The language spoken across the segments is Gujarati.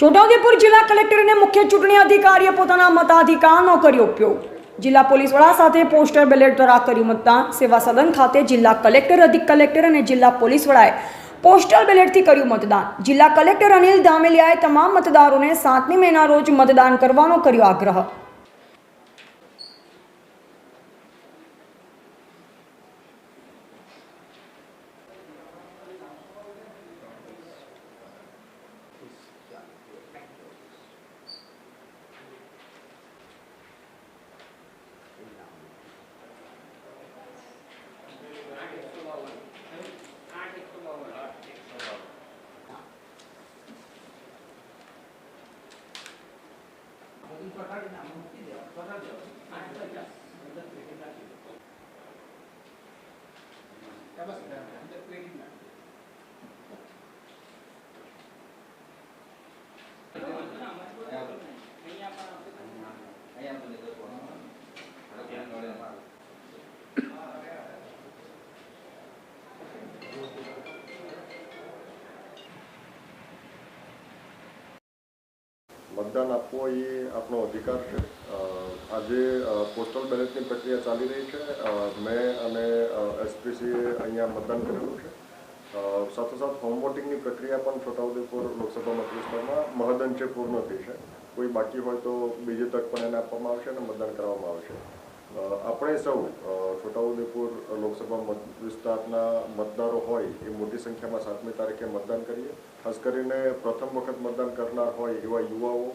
છોટાઉદેપુર જિલ્લા કલેક્ટર અને મુખ્ય ચૂંટણી અધિકારીએ પોતાના મતાધિકારનો કર્યો ઉપયોગ. જિલ્લા પોલીસ વડા સાથે પોસ્ટર બેલેટ દ્વારા કર્યું મતદાન. સેવા સદન ખાતે જિલ્લા કલેક્ટર, અધિક કલેક્ટર અને જિલ્લા પોલીસ વડાએ પોસ્ટલ બેલેટથી કર્યું મતદાન. જિલ્લા કલેક્ટર અનિલ ધામેલિયાએ તમામ મતદારોને સાતમી મેના રોજ મતદાન કરવાનો કર્યો આગ્રહ. That was the મતદાન આપવો એ આપણો અધિકાર છે. આજે પોસ્ટલ બેલેટની પ્રક્રિયા ચાલી રહી છે. મેં અને એસપીસીએ અહીંયા મતદાન કરેલું છે. સાથોસાથ હોમ વોટિંગની પ્રક્રિયા પણ છોટાઉદેપુર લોકસભા મતવિસ્તારમાં મહદઅંશે પૂર્ણ થઈ છે. કોઈ બાકી હોય તો બીજી તક પણ એને આપવામાં આવશે અને મતદાન કરવામાં આવશે. આપણે સૌ છોટાઉદેપુર લોકસભા મત વિસ્તારના મતદારો હોય એ મોટી સંખ્યામાં સાતમી તારીખે મતદાન કરીએ. ખાસ કરીને પ્રથમ વખત મતદાન કરનાર હોય એવા યુવાઓ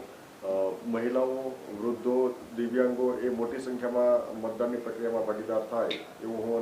મહિલાઓ, વૃદ્ધો, દિવ્યાંગો એ મોટી સંખ્યામાં મતદાનની પ્રક્રિયામાં ભાગીદાર થાય એવું હું